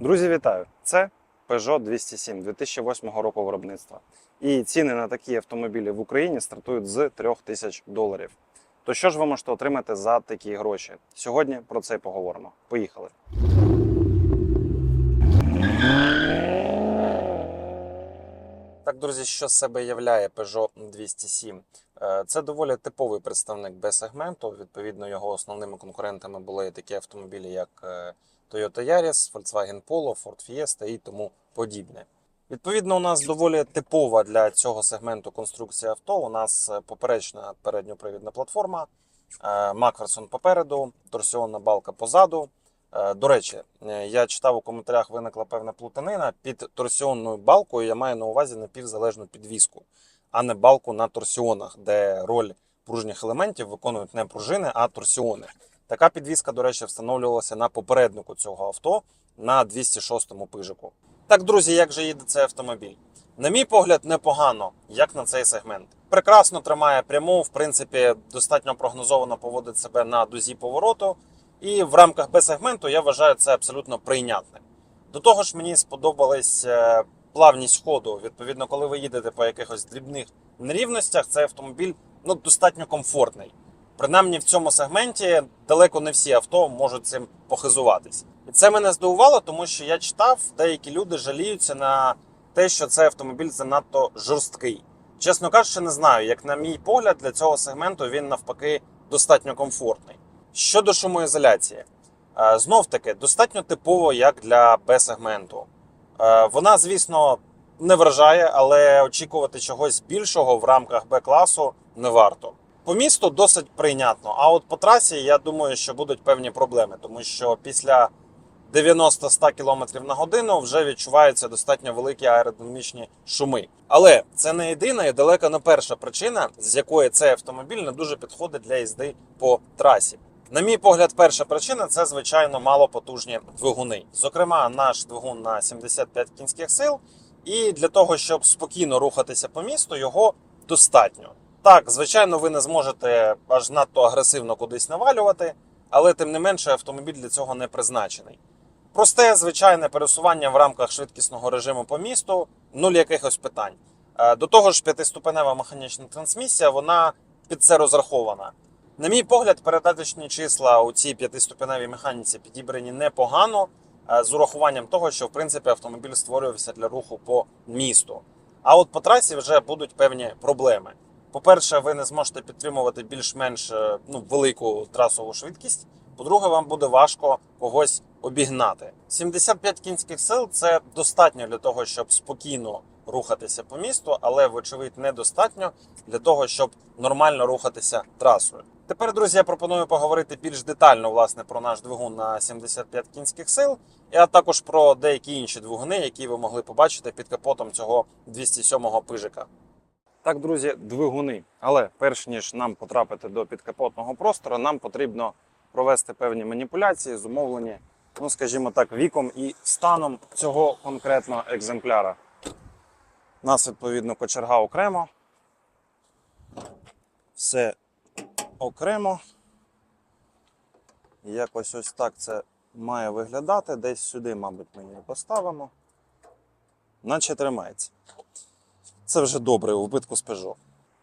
Друзі, вітаю! Це Peugeot 207 2008 року виробництва. І ціни на такі автомобілі в Україні стартують з 3000 доларів. То що ж ви можете отримати за такі гроші? Сьогодні про це й поговоримо. Поїхали! Так, друзі, що з себе являє Peugeot 207? Е, Це доволі типовий представник Б-сегменту. Відповідно, його основними конкурентами були такі автомобілі, як е, Toyota Yaris, Volkswagen Polo, Ford Fiesta і тому подібне. Відповідно, у нас доволі типова для цього сегменту конструкція авто. У нас е, поперечна передньопривідна платформа, е, Макферсон попереду, торсіонна балка позаду. Е, До речі, я читав у коментарях, виникла певна плутанина. Під торсіонною балкою я маю на увазі напівзалежну підвіску, а не балку на торсіонах, де роль пружніх елементів виконують не пружини, а торсіони. Така підвіска, до речі, встановлювалася на попереднику цього авто на 206-му пижику. Так, друзі, як же їде цей автомобіль? На мій погляд, непогано, як на цей сегмент. Прекрасно тримає пряму, в принципі, достатньо прогнозовано поводить себе на дузі повороту. І в рамках Б-сегменту я вважаю це абсолютно прийнятним. До того ж, мені сподобалась е, плавність ходу. Відповідно, коли ви їдете по якихось дрібних нерівностях, цей автомобіль ну, достатньо комфортний. Принаймні в цьому сегменті далеко не всі авто можуть цим похизуватись. І це мене здивувало, тому що я читав, деякі люди жаліються на те, що цей автомобіль занадто жорсткий. Чесно кажучи, не знаю. Як на мій погляд, для цього сегменту він навпаки достатньо комфортний. Щодо шумоізоляції, е, знов таки достатньо типово як для Б-сегменту. Е, Вона, звісно, не вражає, але очікувати чогось більшого в рамках Б-класу не варто. По місту досить прийнятно. А от по трасі я думаю, що будуть певні проблеми, тому що після 90-100 км на годину вже відчуваються достатньо великі аеродинамічні шуми. Але це не єдина і далеко не перша причина, з якої цей автомобіль не дуже підходить для їзди по трасі. На мій погляд, перша причина це звичайно малопотужні двигуни. Зокрема, наш двигун на 75 кінських сил, і для того, щоб спокійно рухатися по місту, його достатньо. Так, звичайно, ви не зможете аж надто агресивно кудись навалювати, але тим не менше автомобіль для цього не призначений. Просте, звичайне пересування в рамках швидкісного режиму по місту, нуль якихось питань. Е, До того ж, п'ятиступенева механічна трансмісія, вона під це розрахована. На мій погляд, передаточні числа у цій п'ятиступеневій механіці підібрані непогано, е, з урахуванням того, що в принципі автомобіль створювався для руху по місту. А от по трасі вже будуть певні проблеми. По-перше, ви не зможете підтримувати більш-менш е, ну, велику трасову швидкість. По-друге, вам буде важко когось обігнати. 75 кінських сил це достатньо для того, щоб спокійно рухатися по місту, але, вочевидь, недостатньо для того, щоб нормально рухатися трасою. Тепер, друзі, я пропоную поговорити більш детально власне про наш двигун на 75 кінських сил, а також про деякі інші двигуни, які ви могли побачити під капотом цього 207-го пижика. Так, друзі, двигуни. Але перш ніж нам потрапити до підкапотного простору, нам потрібно провести певні маніпуляції, зумовлені, ну скажімо так, віком і станом цього конкретного екземпляра. У нас, відповідно, кочерга окремо. Все окремо. Якось ось так це має виглядати. Десь сюди, мабуть, ми її поставимо. Наче тримається. Це вже добре у вбитку з Peugeot.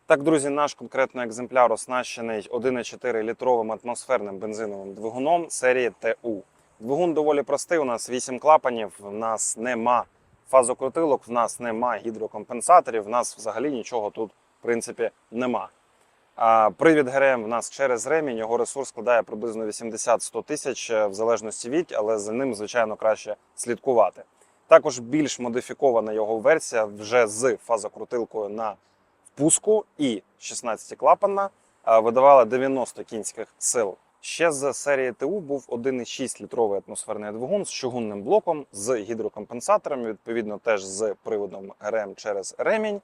Так, друзі, наш конкретний екземпляр оснащений 1,4 літровим атмосферним бензиновим двигуном серії ТУ. Двигун доволі простий. У нас 8 клапанів, в нас нема фазокрутилок, в нас нема гідрокомпенсаторів, в нас взагалі нічого тут, в принципі, нема. А привід ГРМ в нас через ремінь, його ресурс складає приблизно 80-100 тисяч е, в залежності від, але за ним, звичайно, краще слідкувати. Також більш модифікована його версія вже з фазокрутилкою на впуску і 16 клапанна видавала 90 кінських сил. Ще з серії ТУ був 1,6 літровий атмосферний двигун з чугунним блоком з гідрокомпенсаторами, відповідно, теж з приводом ГРМ через ремінь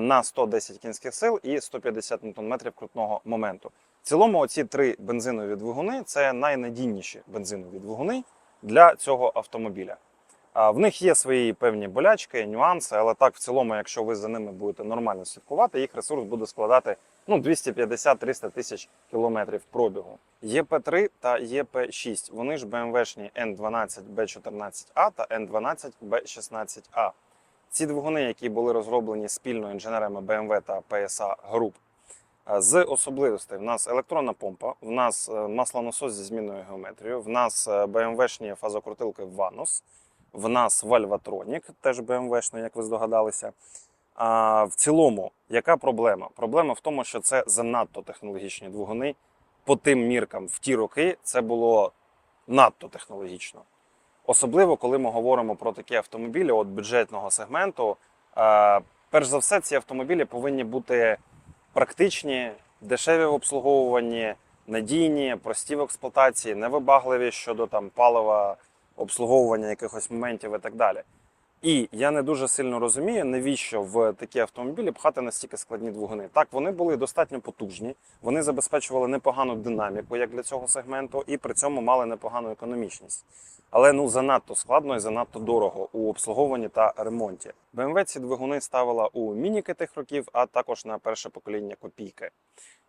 на 110 кінських сил і 150 Нм крутного моменту. В цілому, оці три бензинові двигуни це найнадійніші бензинові двигуни для цього автомобіля. В них є свої певні болячки, нюанси, але так в цілому, якщо ви за ними будете нормально слідкувати, їх ресурс буде складати ну, 250-300 тисяч кілометрів пробігу. ЄП3 та ЄП6, вони ж BMW-шні N12B14A та N12B16A. Ці двигуни, які були розроблені спільно інженерами BMW та PSA Group. З особливостей в нас електронна помпа, в нас е, маслонасос зі змінною геометрією, в нас е, BMW-шні фазокрутилки Vanos, в нас Valvatronic, теж BMW-шний, як ви здогадалися. А в цілому, яка проблема? Проблема в тому, що це занадто технологічні двигуни. По тим міркам в ті роки це було надто технологічно. Особливо, коли ми говоримо про такі автомобілі от бюджетного сегменту. Перш за все, ці автомобілі повинні бути практичні, дешеві в обслуговуванні, надійні, прості в експлуатації, невибагливі щодо там палива, обслуговування якихось моментів і так далі. І я не дуже сильно розумію, навіщо в такі автомобілі пхати настільки складні двигуни. Так, вони були достатньо потужні, вони забезпечували непогану динаміку як для цього сегменту, і при цьому мали непогану економічність. Але ну занадто складно і занадто дорого у обслуговуванні та ремонті. BMW ці двигуни ставила у мініки тих років, а також на перше покоління копійки.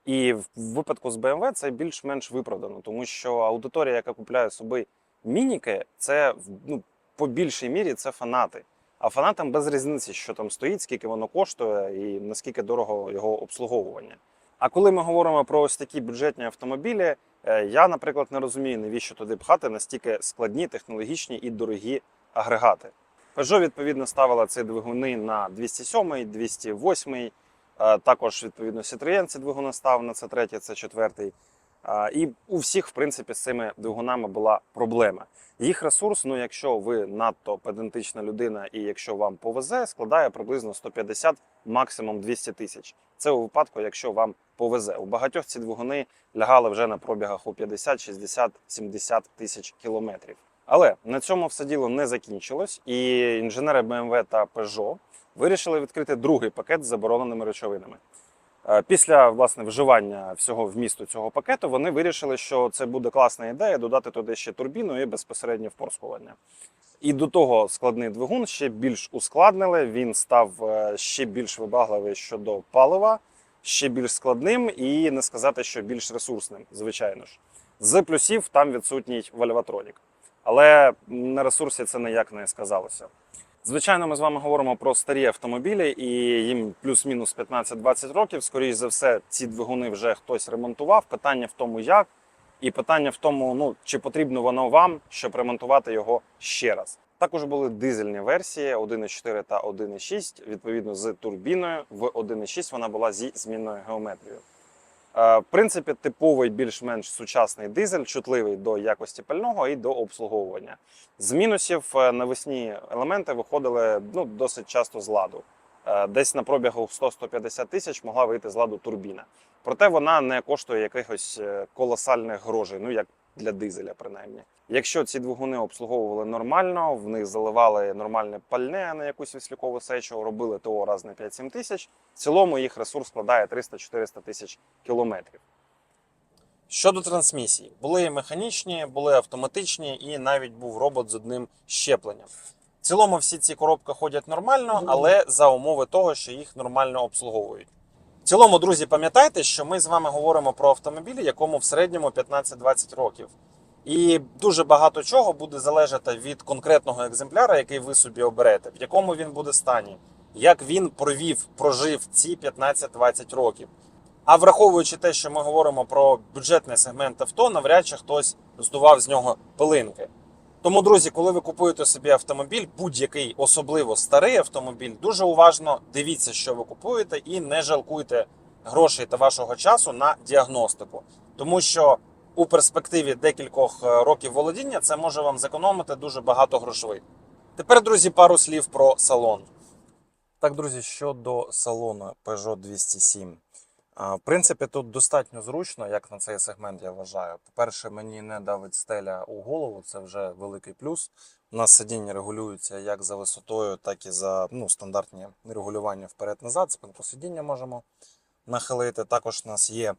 І в випадку з BMW це більш-менш виправдано, тому що аудиторія, яка купляє собі мініки, це ну, по більшій мірі це фанати. А фанатам без різниці, що там стоїть, скільки воно коштує і наскільки дорого його обслуговування. А коли ми говоримо про ось такі бюджетні автомобілі, е, я, наприклад, не розумію, навіщо туди пхати настільки складні, технологічні і дорогі агрегати. Peugeot, відповідно, ставила ці двигуни на 207, 208, е, також, відповідно, Citroën ці двигуни став на C3, C4. І у всіх, в принципі, з цими двигунами була проблема. Їх ресурс, ну якщо ви надто педантична людина, і якщо вам повезе, складає приблизно 150, максимум 200 тисяч. Це у випадку, якщо вам повезе. У багатьох ці двигуни лягали вже на пробігах у 50, 60, 70 тисяч кілометрів. Але на цьому все діло не закінчилось, і інженери BMW та Peugeot вирішили відкрити другий пакет з забороненими речовинами. Е, Після власне вживання всього вмісту цього пакету вони вирішили, що це буде класна ідея додати туди ще турбіну і безпосереднє впорскування. І до того складний двигун ще більш ускладнили. Він став е, ще більш вибагливий щодо палива, ще більш складним і не сказати, що більш ресурсним, звичайно ж. З плюсів там відсутній вальватронік. Але на ресурсі це ніяк не сказалося. Звичайно, ми з вами говоримо про старі автомобілі, і їм плюс-мінус 15-20 років. Скоріше за все, ці двигуни вже хтось ремонтував. Питання в тому, як, і питання в тому, ну чи потрібно воно вам, щоб ремонтувати його ще раз. Також були дизельні версії 1.4 та 1.6, відповідно з турбіною. В 1.6 вона була зі змінною геометрією. Е, В принципі, типовий більш-менш сучасний дизель, чутливий до якості пального і до обслуговування. З мінусів е, навесні елементи виходили ну, досить часто з ладу. Е, Десь на пробігу 100-150 тисяч могла вийти з ладу турбіна. Проте вона не коштує якихось колосальних грошей, ну як для дизеля, принаймні. Якщо ці двигуни обслуговували нормально, в них заливали нормальне пальне, а не якусь віслюкову сечу, робили ТО раз на 5-7 тисяч. В цілому їх ресурс складає 300-400 тисяч кілометрів. Щодо трансмісій, були механічні, були автоматичні, і навіть був робот з одним щепленням. В цілому всі ці коробки ходять нормально, але за умови того, що їх нормально обслуговують. В цілому, друзі, пам'ятайте, що ми з вами говоримо про автомобілі, якому в середньому 15-20 років. І дуже багато чого буде залежати від конкретного екземпляра, який ви собі оберете, в якому він буде стані, як він провів, прожив ці 15-20 років. А враховуючи те, що ми говоримо про бюджетний сегмент авто, навряд чи хтось здував з нього пилинки. Тому, друзі, коли ви купуєте собі автомобіль, будь-який особливо старий автомобіль, дуже уважно дивіться, що ви купуєте, і не жалкуйте грошей та вашого часу на діагностику, тому що у перспективі декількох е, років володіння це може вам зекономити дуже багато грошей. Тепер, друзі, пару слів про салон. Так, друзі, щодо салону Peugeot 207. В принципі, тут достатньо зручно, як на цей сегмент я вважаю. По-перше, мені не давить стеля у голову, це вже великий плюс. У нас сидіння регулюються як за висотою, так і за ну, стандартні регулювання вперед-назад. Спинку сидіння можемо нахилити. Також у нас є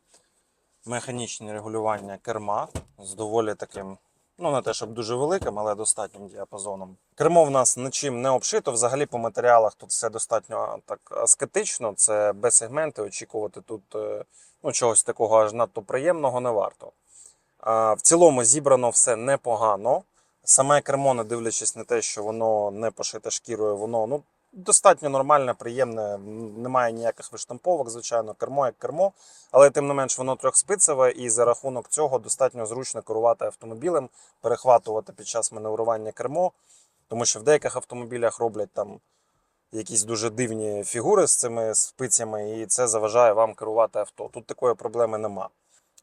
механічне регулювання керма з доволі таким Ну, не те, щоб дуже великим, але достатнім діапазоном. Кермо в нас нічим не обшито. Взагалі по матеріалах тут все достатньо так аскетично. Це без сегменти. Очікувати тут е, ну, чогось такого аж надто приємного не варто. В цілому зібрано все непогано. Саме кермо, не дивлячись на те, що воно не пошите шкірою, воно ну, достатньо нормальне, приємне, немає ніяких виштамповок, звичайно, кермо як кермо, але тим не менш воно трьохспицеве, і за рахунок цього достатньо зручно керувати автомобілем, перехватувати під час маневрування кермо, тому що в деяких автомобілях роблять там якісь дуже дивні фігури з цими спицями, і це заважає вам керувати авто. Тут такої проблеми нема.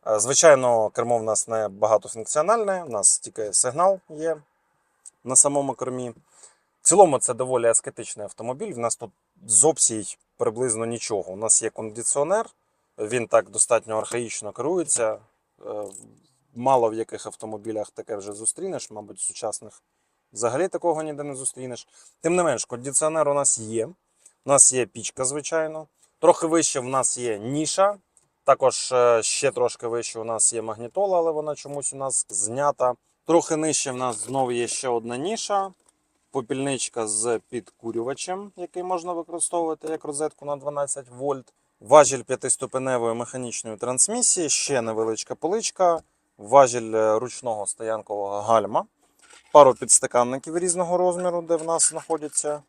Е, Звичайно, кермо в нас не багатофункціональне, у нас тільки сигнал є на самому кермі. Цілому це доволі аскетичний автомобіль. В нас тут з опцій приблизно нічого. У нас є кондиціонер, він так достатньо архаїчно керується. Е, Мало в яких автомобілях таке вже зустрінеш, мабуть, сучасних взагалі такого ніде не зустрінеш. Тим не менш, кондиціонер у нас є. У нас є пічка, звичайно. Трохи вище в нас є ніша. Також е, ще трошки вище у нас є магнітола, але вона чомусь у нас знята. Трохи нижче в нас знову є ще одна ніша. Попільничка з підкурювачем, який можна використовувати як розетку на 12 вольт. Важіль п'ятиступеневої механічної трансмісії, ще невеличка поличка, важіль е, ручного стоянкового гальма, пару підстаканників різного розміру, де в нас знаходяться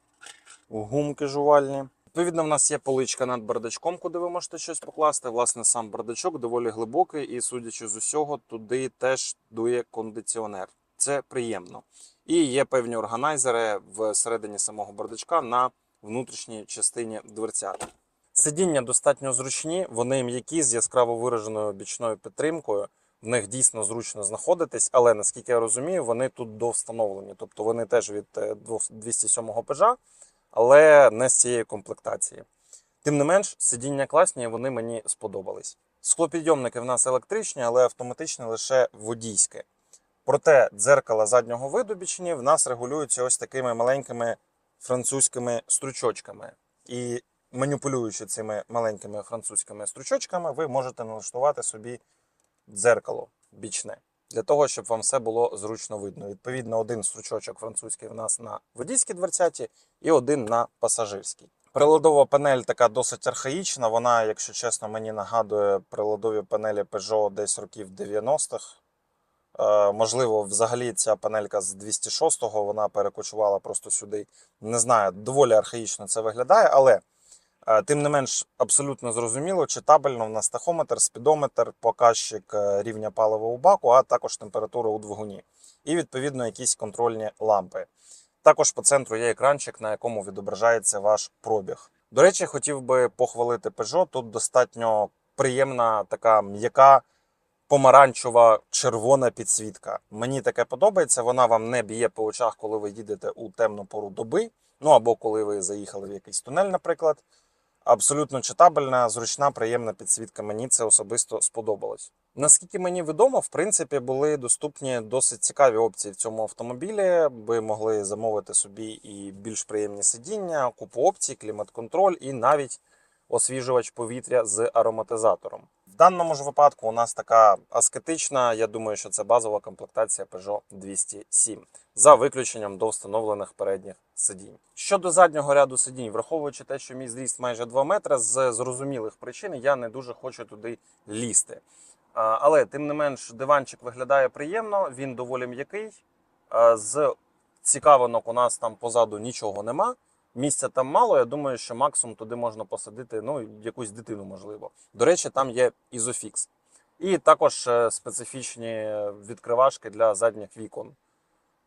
гумки жувальні. Відповідно, в нас є поличка над бардачком, куди ви можете щось покласти. Власне, сам бардачок доволі глибокий, і, судячи з усього, туди теж дує кондиціонер. Це приємно. І є певні органайзери всередині самого бардачка на внутрішній частині дверцята. Сидіння достатньо зручні, вони м'які з яскраво вираженою бічною підтримкою. В них дійсно зручно знаходитись, але наскільки я розумію, вони тут довстановлені. Тобто вони теж від е, 207-го пежа, але не з цієї комплектації. Тим не менш, сидіння класні, вони мені сподобались. Склопідйомники в нас електричні, але автоматичне лише водійське. Проте дзеркала заднього виду бічні в нас регулюються ось такими маленькими французькими стручочками. І маніпулюючи цими маленькими французькими стручочками, ви можете налаштувати собі дзеркало бічне. Для того, щоб вам все було зручно видно. Відповідно, один стручочок французький в нас на водійській дверцяті і один на пасажирській. Приладова панель така досить архаїчна. Вона, якщо чесно, мені нагадує приладові панелі Peugeot десь років 90-х. Е, можливо, взагалі ця панелька з 206-го вона перекочувала просто сюди. Не знаю, доволі архаїчно це виглядає, але е, тим не менш абсолютно зрозуміло, читабельно в нас тахометр, спідометр, показчик е, рівня палива у баку, а також температура у двигуні. І відповідно якісь контрольні лампи. Також по центру є екранчик, на якому відображається ваш пробіг. До речі, хотів би похвалити Peugeot. Тут достатньо приємна така м'яка помаранчева червона підсвітка. Мені таке подобається. Вона вам не б'є по очах, коли ви їдете у темну пору доби. Ну або коли ви заїхали в якийсь тунель, наприклад. Абсолютно читабельна, зручна, приємна підсвітка. Мені це особисто сподобалось. Наскільки мені відомо, в принципі, були доступні досить цікаві опції в цьому автомобілі. Ви могли замовити собі і більш приємні сидіння, купу опцій, клімат-контроль і навіть освіжувач повітря з ароматизатором. Даному ж випадку у нас така аскетична, я думаю, що це базова комплектація Peugeot 207 за виключенням до встановлених передніх сидінь. Щодо заднього ряду сидінь, враховуючи те, що мій зріст майже 2 метри, з зрозумілих причин я не дуже хочу туди лізти. Але тим не менш, диванчик виглядає приємно, він доволі м'який. З цікавинок у нас там позаду нічого нема. Місця там мало. Я думаю, що максимум туди можна посадити ну, якусь дитину, можливо. До речі, там є ізофікс. І також е, специфічні відкривашки для задніх вікон.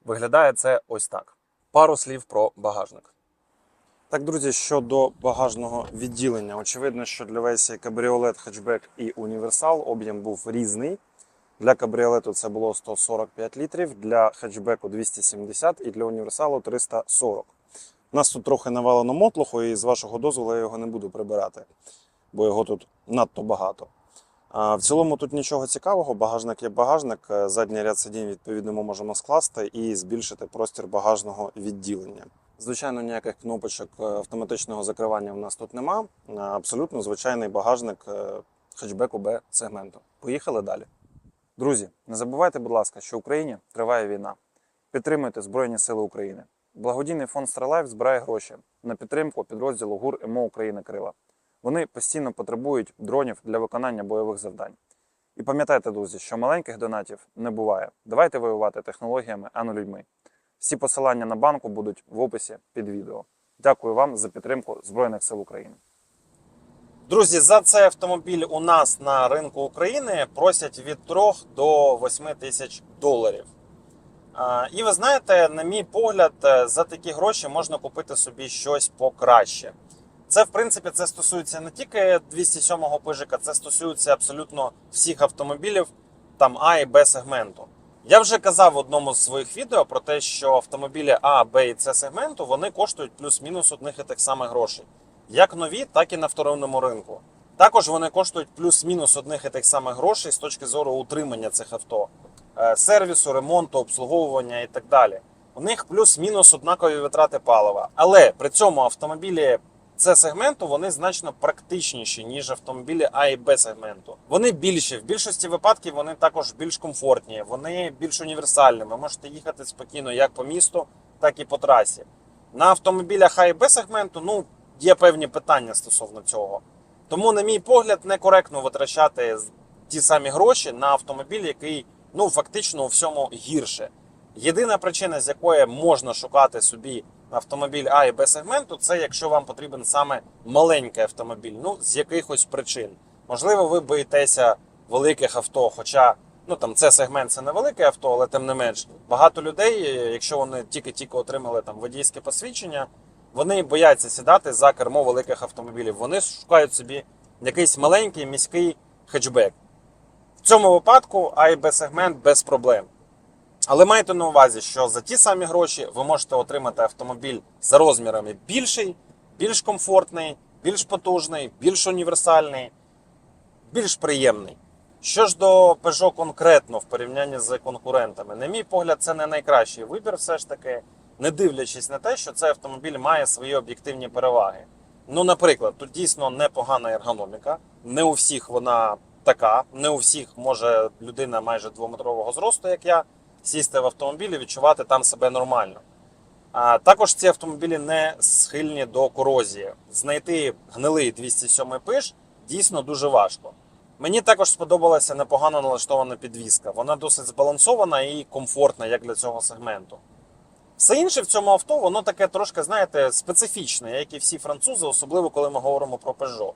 Виглядає це ось так. Пару слів про багажник. Так, друзі, щодо багажного відділення, очевидно, що для версії кабріолет, хетчбек і універсал об'єм був різний. Для кабріолету це було 145 літрів, для хетчбеку 270 і для універсалу 340. У нас тут трохи навалено мотлоху, і з вашого дозволу я його не буду прибирати, бо його тут надто багато. А в цілому тут нічого цікавого. Багажник є багажник. Е, Задній ряд сидінь відповідно ми можемо скласти і збільшити простір багажного відділення. Звичайно, ніяких кнопочок е, автоматичного закривання в нас тут нема. Абсолютно звичайний багажник е, хетчбеку Б сегменту. Поїхали далі. Друзі, не забувайте, будь ласка, що в Україні триває війна. Підтримуйте Збройні Сили України. Благодійний фонд StarLife збирає гроші на підтримку підрозділу ГУР МО України Крила. Вони постійно потребують дронів для виконання бойових завдань. І пам'ятайте, друзі, що маленьких донатів не буває. Давайте воювати технологіями, а не людьми. Всі посилання на банку будуть в описі під відео. Дякую вам за підтримку Збройних сил України. Друзі, за цей автомобіль у нас на ринку України просять від 3 до 8 тисяч доларів. І ви знаєте, на мій погляд, е, за такі гроші можна купити собі щось покраще. Це, в принципі, це стосується не тільки 207-го пижика, це стосується абсолютно всіх автомобілів там А і Б сегменту. Я вже казав в одному з своїх відео про те, що автомобілі А, Б і С сегменту вони коштують плюс-мінус одних і тих самих грошей. Як нові, так і на вторинному ринку. Також вони коштують плюс-мінус одних і тих самих грошей з точки зору утримання цих авто, сервісу, ремонту, обслуговування і так далі. У них плюс-мінус однакові витрати палива. Але при цьому автомобілі С сегменту вони значно практичніші, ніж автомобілі А і Б сегменту. Вони більші, в більшості випадків вони також більш комфортні, вони більш універсальні. Ви можете їхати спокійно як по місту, так і по трасі. На автомобілях А і Б сегменту ну, є певні питання стосовно цього. Тому, на мій погляд, некоректно витрачати ті самі гроші на автомобіль, який ну фактично у всьому гірше. Єдина причина, з якої можна шукати собі автомобіль А і Б сегменту, це якщо вам потрібен саме маленький автомобіль, ну з якихось причин. Можливо, ви боїтеся великих авто, хоча ну там це сегмент це не велике авто, але тим не менш багато людей, якщо вони тільки-тільки отримали там водійське посвідчення, вони бояться сідати за кермо великих автомобілів. Вони шукають собі якийсь маленький міський хетчбек. В цьому випадку Б сегмент без проблем. Але майте на увазі, що за ті самі гроші ви можете отримати автомобіль за розмірами більший, більш комфортний, більш потужний, більш універсальний, більш приємний. Що ж до Peugeot конкретно в порівнянні з конкурентами, на мій погляд, це не найкращий вибір, все ж таки, не дивлячись на те, що цей автомобіль має свої об'єктивні переваги. Ну, наприклад, тут дійсно непогана ергономіка, не у всіх вона така, не у всіх може людина майже двометрового зросту, як я сісти в автомобіль і відчувати там себе нормально. А також ці автомобілі не схильні до корозії. Знайти гнилий 207 пиш дійсно дуже важко. Мені також сподобалася непогано налаштована підвізка. Вона досить збалансована і комфортна, як для цього сегменту. Все інше в цьому авто, воно таке трошки, знаєте, специфічне, як і всі французи, особливо коли ми говоримо про Peugeot.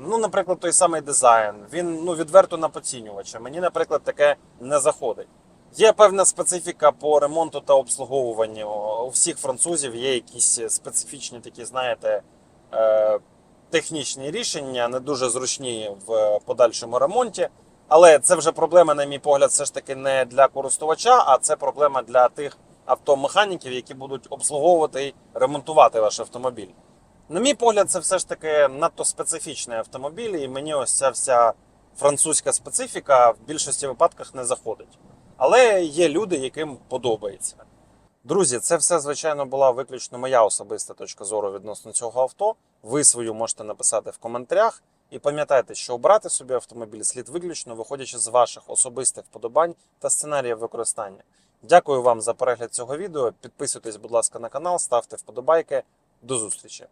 Ну, наприклад, той самий дизайн, він ну, відверто на поцінювача. Мені, наприклад, таке не заходить. Є певна специфіка по ремонту та обслуговуванню. У всіх французів є якісь специфічні такі, знаєте, е, технічні рішення, не дуже зручні в подальшому ремонті. Але це вже проблема, на мій погляд, все ж таки не для користувача, а це проблема для тих автомеханіків, які будуть обслуговувати і ремонтувати ваш автомобіль. На мій погляд, це все ж таки надто специфічний автомобіль, і мені ось ця вся французька специфіка в більшості випадках не заходить. Але є люди, яким подобається. Друзі, це все, звичайно, була виключно моя особиста точка зору відносно цього авто. Ви свою можете написати в коментарях. І пам'ятайте, що обрати собі автомобіль слід виключно виходячи з ваших особистих вподобань та сценаріїв використання. Дякую вам за перегляд цього відео. Підписуйтесь, будь ласка, на канал, ставте вподобайки. До зустрічі!